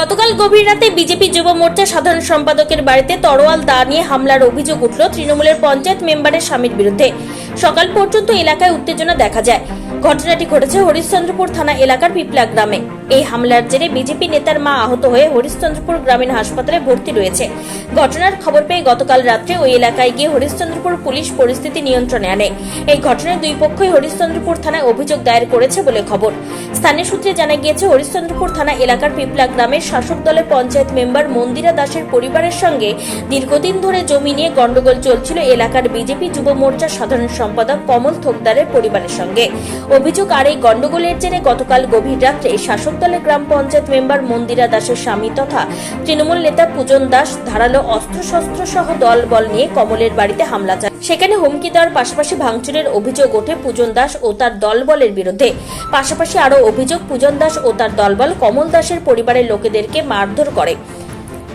গতকাল গভীর রাতে বিজেপি যুব মোর্চা সাধারণ সম্পাদকের বাড়িতে তরোয়াল দা নিয়ে হামলার অভিযোগ উঠল তৃণমূলের পঞ্চায়েত মেম্বারের স্বামীর বিরুদ্ধে। সকাল পর্যন্ত এলাকায় উত্তেজনা দেখা যায়। ঘটনাটি ঘটেছে হরিশ্চন্দ্রপুর থানা এলাকার পিপলা গ্রামে। এই হামলার জেরে বিজেপি নেতার মা আহত হয়ে হরিশ্চন্দ্রপুর গ্রামীণ হাসপাতালে ভর্তি রয়েছে। ঘটনার খবর পেয়ে গতকাল রাত্রে ওই এলাকায় গিয়ে হরিশ্চন্দ্রপুর পুলিশ পরিস্থিতি নিয়ন্ত্রণে আনে। এই ঘটনায় দুই পক্ষই হরিশ্চন্দ্রপুর থানায় অভিযোগ দায়ের করেছে বলে খবর। স্থানীয় সূত্রে জানা গিয়েছে, হরিশ্চন্দ্রপুর থানা এলাকার পিপলা গ্রামের শাসক দলের পঞ্চায়েত মেম্বার মন্দিরা দাসের পরিবারের সঙ্গে দীর্ঘদিন ধরে জমি নিয়ে গন্ডগোল চলছিল এলাকার বিজেপি যুব মোর্চার সাধারণ সম্পাদক কমল থোকদারের পরিবারের সঙ্গে। অভিযোগ, আর এই গন্ডগোলের জেরে গতকাল গভীর রাত্রে শাসক দলের গ্রাম পঞ্চায়েত মেম্বার মন্দিরা দাসের স্বামী তথা তৃণমূল নেতা পূজন দাস ধারালো অস্ত্রশস্ত্র সহ দল বল নিয়ে কমলের বাড়িতে হামলা চায় সেখানে হুমকি দেওয়ার পাশাপাশি ভাঙচুরের অভিযোগ ওঠে পূজন দাস ও তার দলবলের বিরুদ্ধে। পাশাপাশি আরও অভিযোগ, পূজন দাস ও তার দলবল কমল দাসের পরিবারের লোকেদেরকে মারধর করে।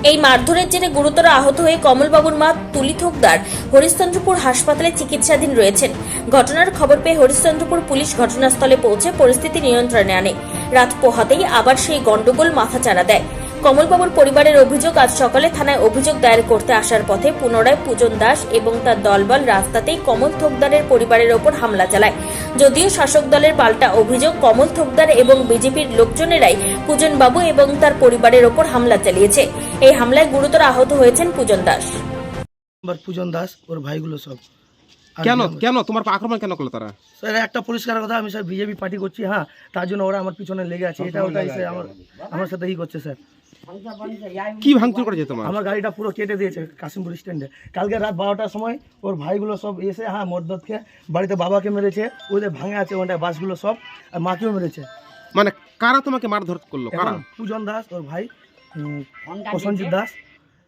এই মারধরের জেরে গুরুতর আহত হয়ে কমলবাবুর মা তুলি থোকদার হরিশ্চন্দ্রপুর হাসপাতালে চিকিৎসাধীন রয়েছেন। ঘটনার খবর পেয়ে হরিশ্চন্দ্রপুর পুলিশ ঘটনাস্থলে পৌঁছে পরিস্থিতি নিয়ন্ত্রণে আনে। রাত পোহাতেই আবার সেই গন্ডগোল মাথাচাড়া দেয়। কমলবাবুর পরিবারের অভিযোগ আজ সকালে থানায় অভিযোগ দায়ের করতে আসার পথে পুনরায় পূজন দাস এবং তার দলবল রাস্তাতেই কমল থোকদারের পরিবারের ওপর হামলা চালায়। যদিও শাসক দলের পাল্টা অভিযোগ কমল থোকদার এবং বিজেপির লোকজনেরাই পূজন বাবু এবং তার পরিবারের ওপর হামলা চালিয়েছে। এই হামলায় গুরুতর আহত হয়েছেন পূজন দাস। পূজন দাস ওর ভাইগুলো সব। কেন? কেন? তোমার আক্রমণ কেন করল তারা? স্যার একটা পরিষ্কার কথা আমি স্যার বিজেপি পার্টি করছি হ্যাঁ তার জন্য ওরা আমার পিছনে লেগে আছে এটা ওটাই স্যার আমার আমার সাথে ই করছে স্যার। কি ভাঙচুর করেছে তোমার? আমার গাড়িটা পুরো কেটে দিয়েছে কাশিমপুর স্ট্যান্ডে। কালকে রাত বারোটার সময় ওর ভাইগুলো সব এসে হ্যাঁ খেয়ে বাড়িতে বাবাকে মেরেছে ওদের ভাঙে আছে ওটা বাসগুলো সব আর মাকেও মেরেছে। মানে কারা তোমাকে মারধর করল? কারা? পূজন দাস ওর ভাই প্রসঞ্জিৎ দাস।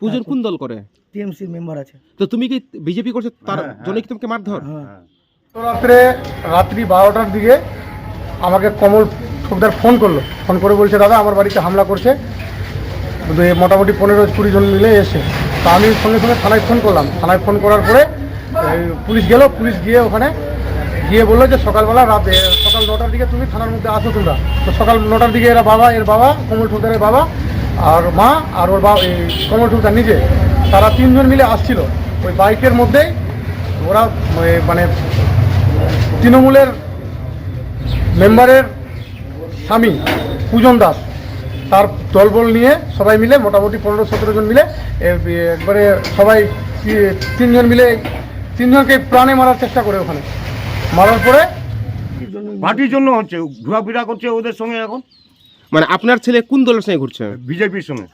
পুজোর কোন দল করে? টিএমসির মেম্বার আছে। তো তুমি কি বিজেপি করছ? তার জন্য কি তোমাকে মারধর? হ্যাঁ। তো রাত্রে রাত্রি বারোটার দিকে আমাকে কমল ঠোকদার ফোন করল। ফোন করে বলছে দাদা আমার বাড়িতে হামলা করছে। মোটামুটি পনেরো কুড়ি জন মিলে এসে, তা আমি সঙ্গে সঙ্গে থানায় ফোন করলাম। থানায় ফোন করার পরে পুলিশ গেল, পুলিশ গিয়ে ওখানে গিয়ে বলল যে সকালবেলা রাতে সকাল নটার দিকে তুমি থানার মধ্যে আসো তোমরা। তো সকাল নটার দিকে এরা বাবা, এর বাবা, কমল ঠোকদারের বাবা আর মা আর ওর বাবা, এই কমল ঠোকদার নিজে, তারা তিনজন মিলে আসছিল। ওই বাইকের মধ্যেই ওরা মানে তৃণমূলের মেম্বারের স্বামী, পূজন দাস তার দলবল নিয়ে সবাই মিলে মোটামুটি পনেরো সতেরো জন মিলে একবারে সবাই তিনজন মিলে তিনজনকে প্রাণে মারার চেষ্টা করে ওখানে। মারার পরে পার্টির জন্য হচ্ছে ঘোরাফেরা করছে ওদের সঙ্গে এখন। মানে আপনার ছেলে কোন দলের সঙ্গে ঘুরছে? বিজেপির সঙ্গে।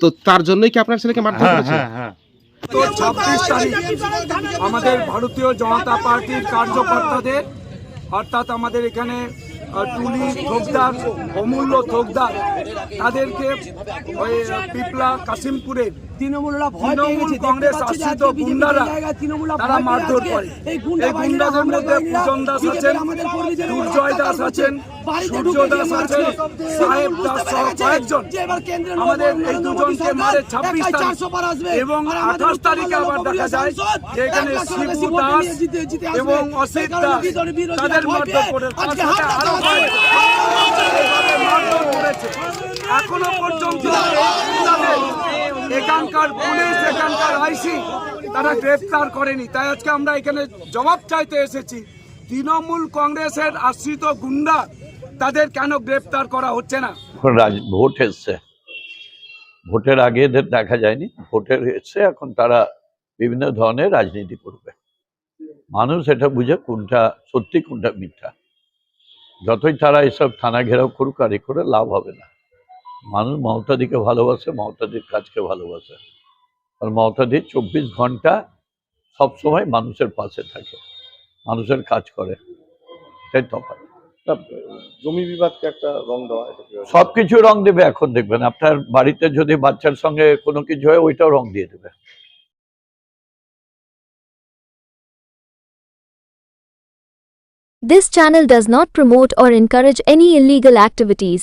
তো তার জন্যই কি আপনার ছেলেকে মারধর হ্যাঁ করেছে? হ্যাঁ হ্যাঁ। তো ছাব্বিশ তারিখ আমাদের ভারতীয় জনতা পার্টির কার্যকর্তাদের অর্থাৎ আমাদের এখানে টুলি থোকদার অমূল্য থোকদার। তাদেরকে পিপলা কাশিমপুরের তৃণমূলরা ভয় পেয়ে গেছে কংগ্রেস দেখতে পাচ্ছি যে আশ্রিত আজকে বিজেপি গুন্ডারা তারা মারধর করে। এই গুন্ডা এই বাহিনীরা গুন্ডাদের মধ্যে পূজন দাস আছেন আমাদের কর্মীদের উপর দুর্জয় দাস আছেন সূর্য দাস আছেন সাহেব দাস সহ কয়েকজন। যে এবার কেন্দ্রের আমাদের এই দুজনকে মারে ছাব্বিশ তারিখ 400 পার আসবে। এবং আঠাশ তারিখে আবার দেখা যায় যে এখানে শিবু দাস। এবং অসিত দাস তাদের মারধর করে তার আজকে সাথে হাত আরও লাগাতে কয়েকজন হবে। এভাবে মারধর করেছে এখনও পর্যন্ত তাদের এখানকার পুলিশ, এখানকার আইসি, তারা গ্রেফতার করেনি। তাই আজকে আমরা এখানে জবাব চাইতে এসেছি। তৃণমূল কংগ্রেসের আশ্রিত গুন্ডা তাদের কেন গ্রেফতার করা হচ্ছে না? ভোট এসছে। ভোটের আগে এদের দেখা যায়নি। ভোটের এসছে, এখন তারা বিভিন্ন ধরনের রাজনীতি করবে। মানুষ এটা বুঝে কোনটা সত্যি, কোনটা মিথ্যা। যতই তারা এসব থানা ঘেরাও করুক আর এ করে লাভ হবে না। মানুষ মমতাদিকে ভালোবাসে মমতাদির কাজকে ভালোবাসে। আর মমতাদি চব্বিশ ঘণ্টা সবসময় মানুষের পাশে থাকে মানুষের কাজ করে। এটাই তফাৎ। জমি বিবাদকে একটা রং দেওয়া সবকিছু রং দেবে এখন দেখবেন। আপনার বাড়িতে যদি বাচ্চার সঙ্গে কোনো কিছু হয় ওইটাও রং দিয়ে দেবে। This channel does not promote or encourage any illegal activities.